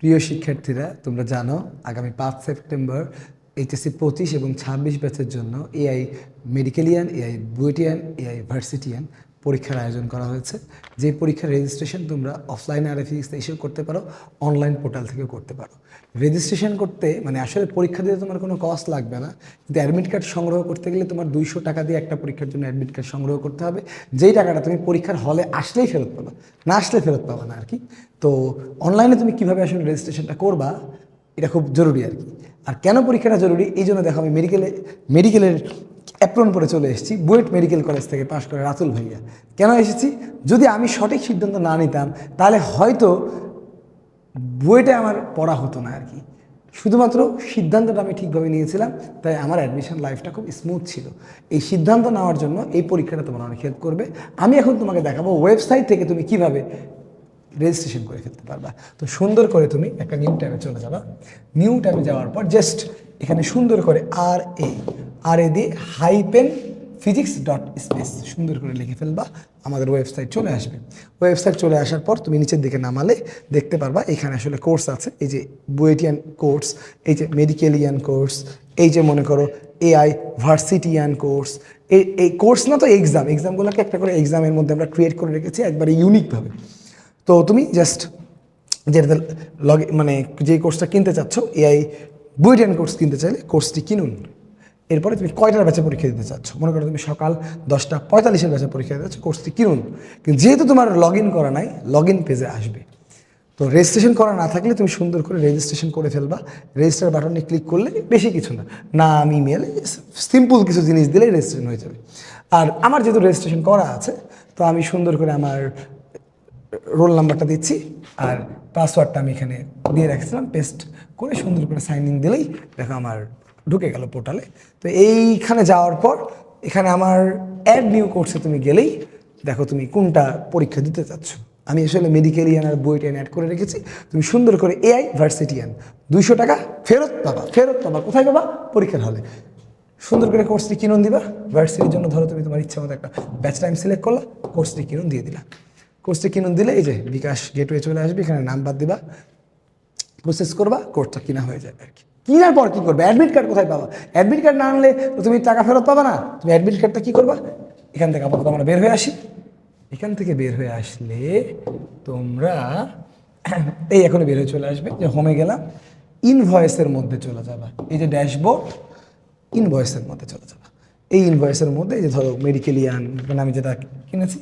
প্রিয় শিক্ষার্থীরা, তোমরা জানো আগামী পাঁচ সেপ্টেম্বর এইচএসসি পঁচিশ এবং ছাব্বিশ ব্যাচের জন্য AI medicalian AI BUETian AI varsitian পরীক্ষার আয়োজন করা হয়েছে। যে পরীক্ষার রেজিস্ট্রেশন তোমরা অফলাইন আর এসেও করতে পারো অনলাইন পোর্টাল থেকেও করতে পারো। রেজিস্ট্রেশন করতে মানে আসলে পরীক্ষা দিতে তোমার কোনো কস্ট লাগবে না। কিন্তু অ্যাডমিট কার্ড সংগ্রহ করতে গেলে তোমার দুইশো টাকা দিয়ে একটা পরীক্ষার জন্য অ্যাডমিট কার্ড সংগ্রহ করতে হবে। যেই টাকাটা তুমি পরীক্ষার হলে আসলেই ফেরত পাবা, না আসলে ফেরত পাবা না আর কি তো অনলাইনে তুমি কীভাবে আসলে রেজিস্ট্রেশনটা করবা, এটা খুব জরুরি আর কি আর কেন পরীক্ষাটা জরুরি, এই জন্য দেখো আমি মেডিকেলে মেডিকেলের অ্যাপ্রন পরে চলে এসেছি। বুয়েট মেডিকেল কলেজ থেকে পাশ করে রাতুল ভাইয়া। কেন এসেছি? যদি আমি সঠিক সিদ্ধান্ত না নিতাম, তাহলে হয়তো বুয়েটে আমার পড়া হতো না আর কি। শুধুমাত্র সিদ্ধান্তটা আমি ঠিকভাবে নিয়েছিলাম, তাই আমার অ্যাডমিশন লাইফটা খুব স্মুথ ছিল। এই সিদ্ধান্ত নেওয়ার জন্য এই পরীক্ষাটা তোমার অনেক হেল্প করবে। আমি এখন তোমাকে দেখাবো ওয়েবসাইট থেকে তুমি কীভাবে রেজিস্ট্রেশন করে ফেলতে পারবা। তো সুন্দর করে তুমি একটা নিউ ট্যাবে চলে যাবা। নিউ ট্যাবে যাওয়ার পর জাস্ট এখানে সুন্দর করে আর এ আর এ দিয়ে হাইপেন ফিজিক্স ডট স্পেস। সুন্দর করে লিখে ফেলবা, আমাদের ওয়েবসাইট চলে আসবে। ওয়েবসাইট চলে আসার পর তুমি নিচের দিকে নামালে দেখতে পারবা, এখানে আসলে কোর্স আছে, এই যে বুয়েটিয়ান কোর্স, এই যে মেডিকেলিয়ান কোর্স, এই যে মনে করো এআই ভার্সিটিয়ান কোর্স, এই এই কোর্স না তো এক্সাম, এক্সামগুলোকে একটা করে এক্সামের মধ্যে আমরা ক্রিয়েট করে রেখেছি, একবারে ইউনিকভাবে। তো তুমি জাস্ট যেটাতে লগ মানে যে কোর্সটা কিনতে চাচ্ছ, এআই বুয়েটিয়ান কোর্স কিনতে চাইলে কোর্সটি কিনুন। এরপরে তুমি কয়টার ব্যাচে পরীক্ষা দিতে চাচ্ছ? মনে করো তুমি সকাল দশটা পঁয়তাল্লিশের ব্যাচে পরীক্ষা দিতে চাচ্ছ কোর্সটি কিনুন। কিন্তু যেহেতু তোমার লগ ইন করা নাই লগ ইন পেজে আসবে। তো রেজিস্ট্রেশন করা না থাকলে তুমি সুন্দর করে রেজিস্ট্রেশন করে ফেলবা। রেজিস্টার বাটনে ক্লিক করলে বেশি কিছু না। নাম ইমেল সিম্পল কিছু জিনিস দিলেই রেজিস্ট্রেশন হয়ে যাবে। আর আমার যেহেতু রেজিস্ট্রেশন করা আছে, তো আমি সুন্দর করে আমার রোল নাম্বারটা দিচ্ছি আর পাসওয়ার্ডটা আমি এখানে দিয়ে রাখছিলাম। পেস্ট করে সুন্দর করে সাইন ইন দিলেই দেখো আমার ঢুকে গেল পোর্টালে তো এইখানে যাওয়ার পর এখানে আমার অ্যাড নিউ কোর্সে তুমি গেলেই দেখো তুমি কোনটা পরীক্ষা দিতে চাচ্ছ। আমি আসলে মেডিকেলিয়ান আর বইটান অ্যাড করে রেখেছি। তুমি সুন্দর করে এআই ভার্সিটিয়ান দুইশো টাকা ফেরত পাবা ফেরত পাবা। কোথায় পাবা? পরীক্ষার হলে সুন্দর করে কোর্সটি কিনুন দিবা। ভার্সিটির জন্য ধরো তুমি তোমার ইচ্ছা মতো একটা ব্যাচ টাইম সিলেক্ট করলা কোর্সটি কিনুন দিয়ে দিলা। কোর্সটি কিনুন দিলে এই যে বিকাশ গেটওয়ে চলে আসবে, এখানে নাম্বার দিবা। প্রসেস করবা কোর্সটা কিনা হয়ে যাবে আর কি। কিনার পর কী করবে? অ্যাডমিট কার্ড কোথায় পাবা? অ্যাডমিট কার্ড না আনলে তুমি টাকা ফেরত পাবা না। তুমি অ্যাডমিট কার্ডটা কী করবা? এখান থেকে আপাতত আমরা বের হয়ে আসি। এখান থেকে বের হয়ে আসলে তোমরা এই এখনও বের হয়ে চলে আসবে যে হোমে গেলাম। ইনভয়েসের মধ্যে চলে যাবা। এই যে ড্যাশবোর্ড ইনভয়েসের মধ্যে চলে যাবা। এই ইনভয়েসের মধ্যে এই যে ধরো মেডিকেলিয়ান মানে আমি যেটা কিনেছি,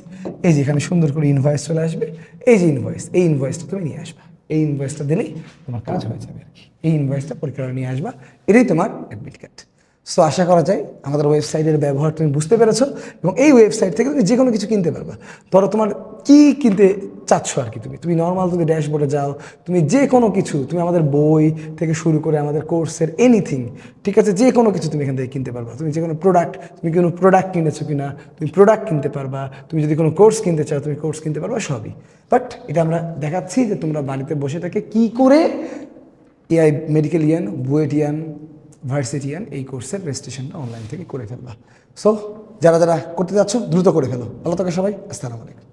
এই যে এখানে সুন্দর করে ইনভয়েস চলে আসবে। এই যে ইনভয়েস এই ইনভয়েসটা তুমি নিয়ে আসবা। এই ইনভয়েসটা দিলেই তোমার কাজ হয়ে যাবে আর কি। এই ইনভয়েসটা পরীক্ষা নিয়ে আসবা, এটাই তোমার অ্যাডমিট কার্ড সো আশা করা যায় আমাদের ওয়েবসাইটের ব্যবহার তুমি বুঝতে পেরেছ এবং এই ওয়েবসাইট থেকে তুমি যে কোনো কিছু কিনতে পারবা। ধরো তোমার কি কিনতে চাচ্ছ আর কি তুমি। তুমি নর্মাল যদি ড্যাশবোর্ডে যাও, তুমি যে কোনো কিছু, তুমি আমাদের বই থেকে শুরু করে আমাদের কোর্সের এনিথিং ঠিক আছে? যে কোনো কিছু তুমি এখান থেকে কিনতে পারবা। তুমি যে কোনো প্রোডাক্ট তুমি কোনো প্রোডাক্ট কিনেছো কিনা, তুমি প্রোডাক্ট কিনতে পারবা। তুমি যদি কোনো কোর্স কিনতে চাও, তুমি কোর্স কিনতে পারবা সবই। বাট এটা আমরা দেখাচ্ছি যে তোমরা বাড়িতে বসে থেকে কি করে এআই মেডিকেলিয়ান বুয়েটিয়ান ভার্সিটিয়ান এই কোর্সের রেজিস্ট্রেশনটা অনলাইন থেকে করে ফেলবা। সো যারা যারা করতে যাচ্ছ, দ্রুত করে ফেলো। ভালো থাকো সবাই। আসসালামু আলাইকুম।